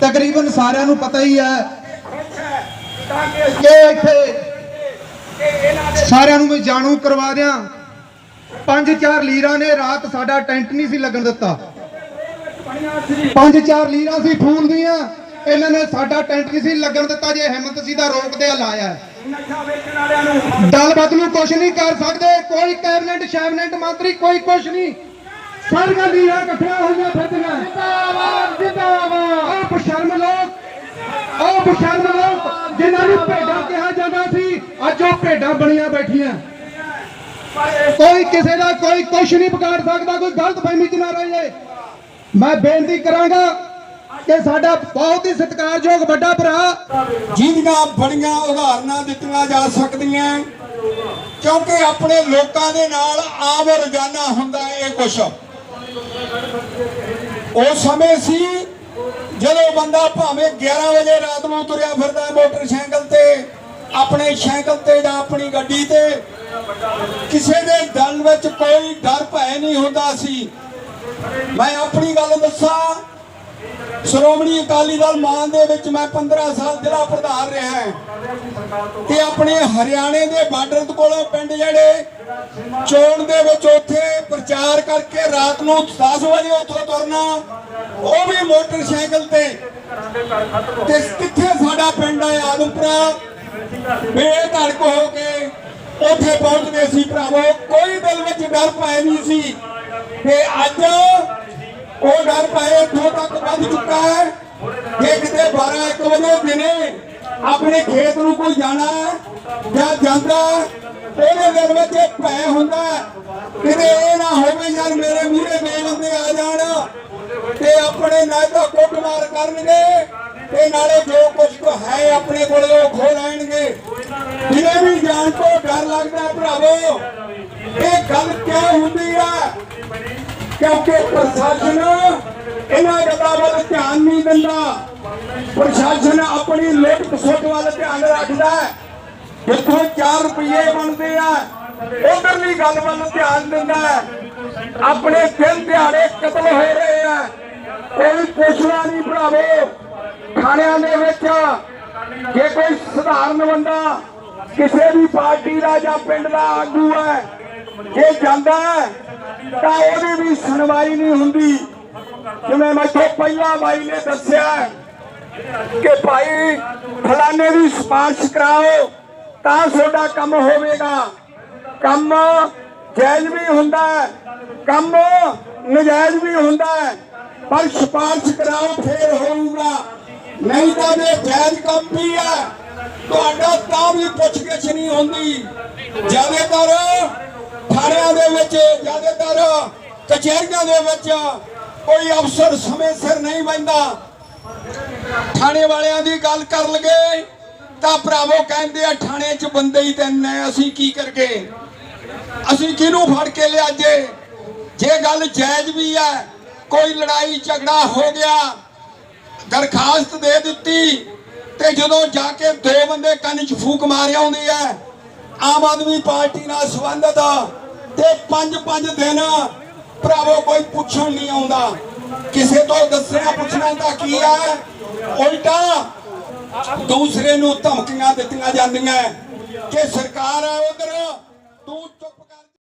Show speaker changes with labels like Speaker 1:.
Speaker 1: ਤਕਰੀਬਨ ਸਾਰਿਆਂ ਨੂੰ ਪਤਾ ਹੀ ਹੈ
Speaker 2: ਕਿ
Speaker 1: ਇੱਥੇ
Speaker 2: ਇਹਨਾਂ
Speaker 1: ਸਾਰਿਆਂ ਨੂੰ ਮੈਂ ਜਾਣੂ ਕਰਵਾ ਦਿਆਂ। ਪੰਜ ਚਾਰ ਲੀਰਾਂ ਨੇ ਰਾਤ ਸਾਡਾ ਟੈਂਟ ਨਹੀਂ ਸੀ ਲੱਗਣ ਦਿੱਤਾ। ਪੰਜ ਚਾਰ ਲੀਰਾਂ ਸੀ ਫੂਲ ਦੀਆਂ, ਇਹਨਾਂ ਨੇ ਸਾਡਾ ਟੈਂਟ ਨਹੀਂ ਸੀ ਲੱਗਣ ਦਿੱਤਾ ਜੇ ਹਿੰਮਤ ਸੀ ਤਾਂ ਰੋਕਦੇ ਲਾਇਆ। ਹੈ।
Speaker 2: ਨੂੰ
Speaker 1: ਦਲ ਬਦਲੂ ਕੁਛ ਨਹੀਂ ਕਰ ਸਕਦੇ, ਕੋਈ ਕੈਬਨਿਟ, ਸ਼ੈਬਨਿਟ ਮੰਤਰੀ, ਕੋਈ ਕੁਛ ਨਹੀਂ। ਸਾਰੀਆਂ ਲੀਰਾਂ ਇਕੱਠੀਆਂ ਹੋਈਆਂ ਫਿਰਦੀਆਂ। ਲੋਕ ਜਿਨ੍ਹਾਂ ਨੂੰ ਭੇਡਾਂ ਕਿਹਾ ਜਾਂਦਾ ਸੀ, ਅੱਜ ਉਹ ਭੇਡਾਂ ਬਣੀਆਂ ਬੈਠੀਆਂ। ਕੋਈ ਕਿਸੇ ਦਾ ਕੋਈ ਕੁਛ ਨਹੀਂ ਵਿਗਾੜ ਸਕਦਾ, ਕੋਈ ਗਲਤ ਫਹਿਮੀ ਚ ਨਾ ਰਹੇ ਮੈਂ ਬੇਨਤੀ ਕਰਾਂਗਾ ਕਿ ਸਾਡਾ ਬਹੁਤ ਹੀ ਸਤਿਕਾਰਯੋਗ ਵੱਡਾ ਭਰਾ,
Speaker 3: ਜਿਹਦੀਆਂ ਬੜੀਆਂ ਉਦਾਹਰਨਾਂ ਦਿੱਤੀਆਂ ਜਾ ਸਕਦੀਆਂ, ਕਿਉਂਕਿ ਆਪਣੇ ਲੋਕਾਂ ਦੇ ਨਾਲ ਆਮ ਰੋਜ਼ਾਨਾ ਹੁੰਦਾ ਇਹ ਕੁਛ। ਉਹ ਸਮੇਂ ਸੀ ਜਦੋਂ ਬੰਦਾ ਭਾਵੇਂ 11 ਵਜੇ ਰਾਤ ਨੂੰ ਤੁਰਿਆ ਫਿਰਦਾ ਮੋਟਰਸਾਈਕਲ ਤੇ, ਆਪਣੇ ਸਾਈਕਲ ਤੇ ਜਾਂ ਆਪਣੀ ਗੱਡੀ ਤੇ, ਕਿਸੇ ਦੇ ਦਿਲ ਵਿੱਚ ਕੋਈ ਡਰ ਭੈ ਨਹੀਂ ਹੁੰਦਾ ਸੀ। ਮੈਂ ਆਪਣੀ ਗੱਲ ਦੱਸਾਂ ਸ਼੍ਰੋਮਣੀ ਅਕਾਲੀ ਦਲ ਮਾਨ ਦੇ ਵਿੱਚ ਮੈਂ 15 ਸਾਲ ਜ਼ਿਲ੍ਹਾ ਪ੍ਰਧਾਨ ਰਿਹਾ ਤੇ ਆਪਣੇ ਹਰਿਆਣੇ ਦੇ ਬਾਰਡਰ ਕੋਲੋਂ ਪਿੰਡ ਜਿਹੜੇ ਚੋਣ ਦੇ ਵਿੱਚ ਉੱਥੇ ਪ੍ਰਚਾਰ ਕਰਕੇ ਰਾਤ ਨੂੰ 10 ਵਜੇ ਉੱਥੋਂ ਤੁਰਨਾ, ਉਹ ਵੀ ਮੋਟਰਸਾਈਕਲ ਤੇ। ਤੇ ਕਿੱਥੇ ਸਾਡਾ ਪਿੰਡ ਹੈ ਆਦਮਪੁਰਾ? ਬੇਧੜਕ ਹੋ ਕੇ ਉੱਥੇ ਪਹੁੰਚਦੇ ਸੀ ਭਰਾਵੋ। ਕੋਈ ਦਿਲ ਵਿੱਚ ਡਰ ਪਾਇਆ ਨਹੀਂ ਸੀ। ਤੇ ਅੱਜ ਉਹ ਡਰ ਪਾਏ ਇੱਥੋਂ ਤੱਕ ਵੱਧ ਚੁੱਕਾ ਹੈ। ਜੇ ਕਿਤੇ 12 1 ਵਜੇ ਦਿਨੇ ਆਪਣੇ ਖੇਤ ਨੂੰ ਕੋਈ ਜਾਣਾ ਜਾਂ ਜਾਂਦਾ ਉਹਦੇ ਦਿਲ ਵਿੱਚ ਇੱਕ ਭੈ ਹੁੰਦਾ ਕਿਤੇ ਇਹ ਨਾ ਹੋਵੇ, ਯਾਰ ਮੇਰੇ ਮੂਹਰੇ ਬੇਬੰਦੇ ਆ ਜਾਣ ਤੇ ਆਪਣੇ ਨਾਲ ਤਾਂ ਕੁੱਟਮਾਰ ਕਰਨਗੇ ਤੇ ਨਾਲੇ ਜੋ ਕੁਝ ਹੈ ਆਪਣੇ ਕੋਲ ਉਹ ਖੋ ਲੈਣਗੇ। ਇਹਨੇ ਵੀ ਜਾਣ ਤੋਂ ਡਰ ਲੱਗਦਾ ਭਰਾਵੋ, ਇਹ ਗੱਲ ਕਿਉਂ ਹੁੰਦੀ ਹੈ? ਕਿਉਂਕਿ ਪ੍ਰਸ਼ਾਸਨ ਇਹਨਾਂ ਗੱਲਾਂ ਵੱਲ ਧਿਆਨ ਨਹੀਂ ਦਿੰਦਾ। ਪ੍ਰਸ਼ਾਸਨ ਆਪਣੀ ਲੁੱਟ ਖਸੁੱਟ ਵੱਲ ਧਿਆਨ ਰੱਖਦਾ ਹੈ। ਜਿੱਥੋਂ 4 ਰੁਪਏ ਬਣਦੇ ਆ, ਉਧਰਲੀ ਗੱਲ ਵੱਲ ਧਿਆਨ ਦਿੰਦਾ ਹੈ। ਆਪਣੇ ਦਿਨ ਦਿਹਾੜੇ ਕਤਲ ਹੋ ਰਹੇ ਆ। ਕੋਈ ਪੁੱਛਣਾ ਨਹੀਂ ਭਰਾਵੋ ਥਾਣਿਆਂ ਦੇ ਵਿੱਚ ਜੇ ਕੋਈ ਸਧਾਰਨ ਬੰਦਾ ਕਿਸੇ ਵੀ ਪਾਰਟੀ ਦਾ ਜਾਂ ਪਿੰਡ ਦਾ ਆਗੂ ਹੈ, ਜੇ ਜਾਂਦਾ ਹੈ ਤਾਂ ਉਹਦੀ ਵੀ ਸੁਣਵਾਈ ਨਹੀਂ ਹੁੰਦੀ। ਜਿਵੇਂ ਮੈਥੋਂ ਪਹਿਲਾਂ ਬਾਈ ਨੇ ਦੱਸਿਆ ਕਿ ਭਾਈ ਫਲਾਣੇ ਦੀ ਸਿਫਾਰਿਸ਼ ਕਰਾਓ, ਤਾਂ ਤੁਹਾਡਾ ਕੰਮ ਹੋਵੇਗਾ। ਕੰਮ ਜਾਇਜ਼ ਵੀ ਹੁੰਦਾ ਹੈ, ਕੰਮ ਨਜਾਇਜ਼ ਵੀ ਹੁੰਦਾ ਹੈ, ਪਰ ਸਿਫਾਰਿਸ਼ ਕਰਾਓ ਫੇਰ ਹੋਊਗਾ। ਨਹੀਂ ਤਾਂ ਜੇ ਜਾਇਜ਼ ਕੰਮ ਵੀ ਹੈ, ਤੁਹਾਡਾ ਤਾਂ ਵੀ ਪੁੱਛਗਿੱਛ ਨਹੀਂ ਹੁੰਦੀ। ਜ਼ਿਆਦਾਤਰ ਥਾਣਿਆਂ ਦੇ ਵਿੱਚ ਜ਼ਿਆਦਾਤਰ ਕਚਹਿਰੀਆਂ ਦੇ ਵਿੱਚ ਕੋਈ ਅਫਸਰ ਸਮੇਂ ਸਿਰ ਨਹੀਂ ਬੈਂਦਾ ਥਾਣੇ ਵਾਲਿਆਂ ਦੀ ਗੱਲ ਕਰ ਲਗੇ ਤਾਂ ਭਰਾਵੋ ਕਹਿੰਦੇ ਆ, ਥਾਣੇ 'ਚ ਬੰਦੇ ਹੀ ਤਿੰਨ ਨੇ, ਅਸੀਂ ਕੀ ਕਰਗੇ? ਅਸੀਂ ਕਿਹਨੂੰ ਫੜ ਕੇ ਲਿਆਜੇ? ਜੇ ਗੱਲ ਜਾਇਜ਼ ਵੀ ਹੈ ਕੋਈ ਲੜਾਈ ਝਗੜਾ ਹੋ ਗਿਆ, ਦਰਖਾਸਤ ਦੇ ਦਿੱਤੀ ਤੇ ਜਦੋਂ ਜਾ ਕੇ ਦੋ ਬੰਦੇ ਕੰਨ 'ਚ ਫੂਕ ਮਾਰਿਆ ਹੁੰਦੀ ਹੈ ਆਮ ਆਦਮੀ ਪਾਰਟੀ ਨਾਲ ਸੰਬੰਧਤ ਤੇ ਪੰਜ ਪੰਜ ਦਿਨ ਭਰਾਵੋ ਕੋਈ ਪੁੱਛਣ ਨਹੀਂ ਆਉਂਦਾ। ਕਿਸੇ ਤੋਂ ਦੱਸਿਆ ਪੁੱਛਣਾ ਤਾਂ ਕੀ ਹੈ ਉਲਟਾ ਦੂਸਰੇ ਨੂੰ ਧਮਕੀਆਂ ਦਿੱਤੀਆਂ ਜਾਂਦੀਆਂ। ਕਿ ਸਰਕਾਰ ਹੈ ਉਧਰ, ਤੂੰ ਚੁੱਪ ਕਰ